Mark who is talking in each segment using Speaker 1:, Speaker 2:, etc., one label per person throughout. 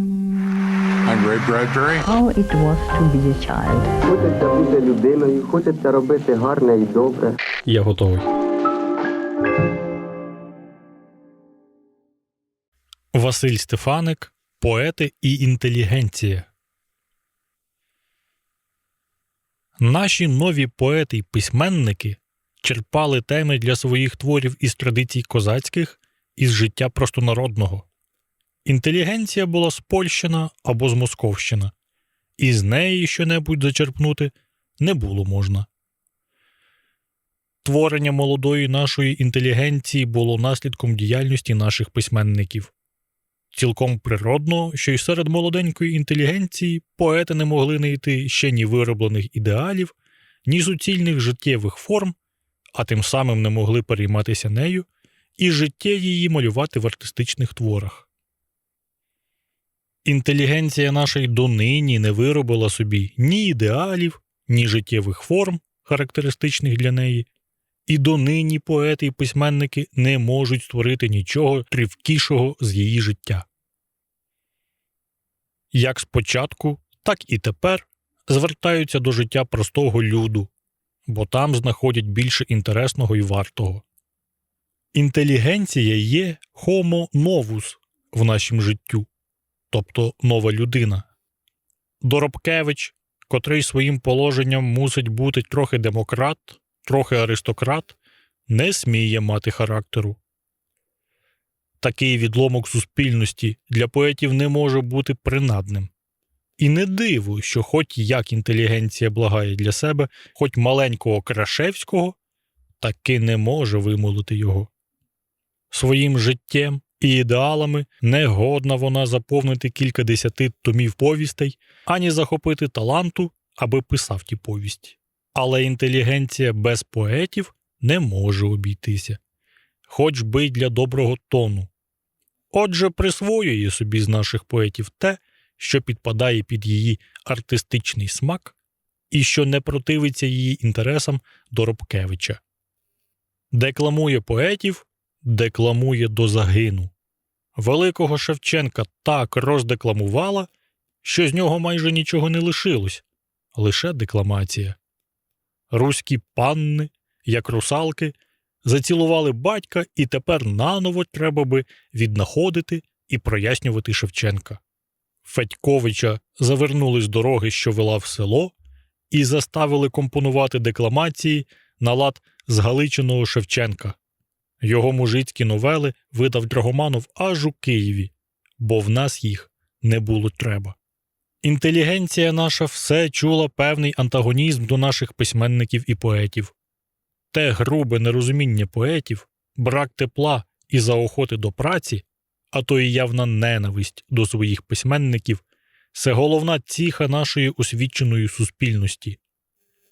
Speaker 1: I'm Ray Bradbury.
Speaker 2: How it was to be a child.
Speaker 3: Хочеться бути людиною, хочеться робити гарне і добре.
Speaker 4: Я готовий. Василь Стефаник Поети і інтелігенція. Наші нові поети й письменники черпали теми для своїх творів із традицій козацьких із життя простонародного. Інтелігенція була спольщена або змосковщина, і з неї щонебудь зачерпнути не було можна. Творення молодої нашої інтелігенції було наслідком діяльності наших письменників. Цілком природно, що й серед молоденької інтелігенції поети не могли знайти ще ні вироблених ідеалів, ні суцільних життєвих форм, а тим самим не могли перейматися нею і життя її малювати в артистичних творах. Інтелігенція наша й донині не виробила собі ні ідеалів, ні життєвих форм, характеристичних для неї, і донині поети і письменники не можуть створити нічого тривкішого з її життя. Як спочатку, так і тепер звертаються до життя простого люду, бо там знаходять більше інтересного і вартого. Інтелігенція є homo novus в нашім життю, тобто нова людина. Доробкевич, котрий своїм положенням мусить бути трохи демократ, трохи аристократ, не сміє мати характеру. Такий відломок суспільності для поетів не може бути принадним. І не диво, що хоч як інтелігенція благає для себе, хоч маленького Крашевського, таки не може вимолити його. Своїм життям і ідеалами не годна вона заповнити кілька десяти томів повістей, ані захопити таланту, аби писав ті повісті. Але інтелігенція без поетів не може обійтися, хоч би й для доброго тону. Отже, присвоює собі з наших поетів те, що підпадає під її артистичний смак і що не противиться її інтересам Доробкевича. Декламує поетів, декламує до загину. Великого Шевченка так роздекламувала, що з нього майже нічого не лишилось, лише декламація. Руські панни, як русалки, зацілували батька, і тепер наново треба би віднаходити і прояснювати Шевченка. Федьковича завернули з дороги, що вела в село, і заставили компонувати декламації на лад згаличеного Шевченка. Його мужицькі новели видав Драгоманов аж у Києві, бо в нас їх не було треба. Інтелігенція наша все чула певний антагонізм до наших письменників і поетів. Те грубе нерозуміння поетів, брак тепла і заохоти до праці, а то і явна ненависть до своїх письменників це головна ціха нашої освіченої суспільності.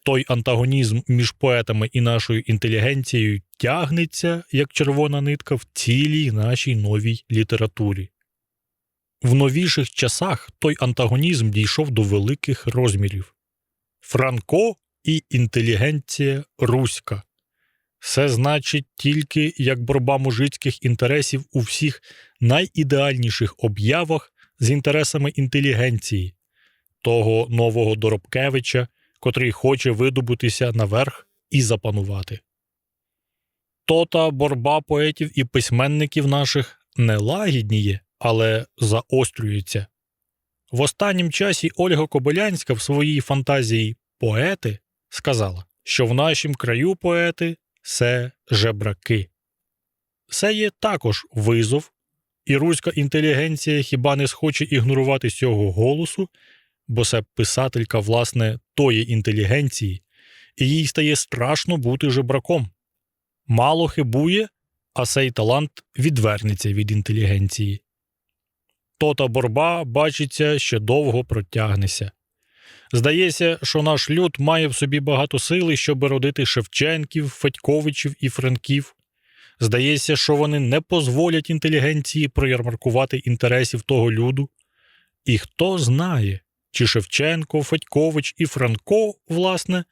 Speaker 4: Той антагонізм між поетами і нашою інтелігенцією тягнеться, як червона нитка, в цілій нашій новій літературі. В новіших часах той антагонізм дійшов до великих розмірів Франко і інтелігенція руська. Це значить тільки як борба мужицьких інтересів у всіх найідеальніших об'явах з інтересами інтелігенції, того нового Доробкевича, котрий хоче видобутися наверх і запанувати. То та борба поетів і письменників наших не лагідніє, але заострюється. В останнім часі Ольга Кобилянська в своїй фантазії Поети сказала, що в нашім краю поети це жебраки. Це є також визов, і руська інтелігенція хіба не схоче ігнорувати цього голосу, бо це писателька, власне, тої інтелігенції, і їй стає страшно бути жебраком. Мало хибує, а цей талант відвернеться від інтелігенції. То та борба, бачиться, ще довго протягнеться. Здається, що наш люд має в собі багато сили, щоб родити Шевченків, Федьковичів і Франків. Здається, що вони не дозволять інтелігенції проярмаркувати інтересів того люду. І хто знає, чи Шевченко, Федькович і Франко, власне,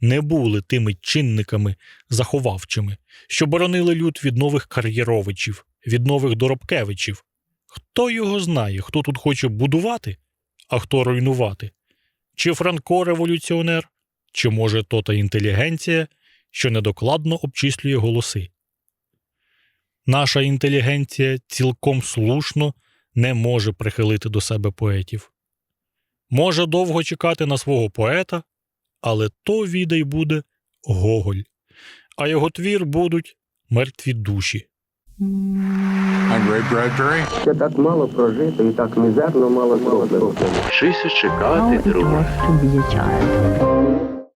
Speaker 4: не були тими чинниками заховавчими, що боронили люд від нових кар'єровичів, від нових доробкевичів. Хто його знає, хто тут хоче будувати, а хто руйнувати? Чи Франко революціонер, чи може то та інтелігенція, що недокладно обчислює голоси? Наша інтелігенція цілком слушно не може прихилити до себе поетів. Може довго чекати на свого поета, але то відай буде Гоголь, а його твір будуть мертві душі.
Speaker 3: Ще так мало прожито і так мізерно мало зроблено.
Speaker 5: Вчися чекати,
Speaker 2: it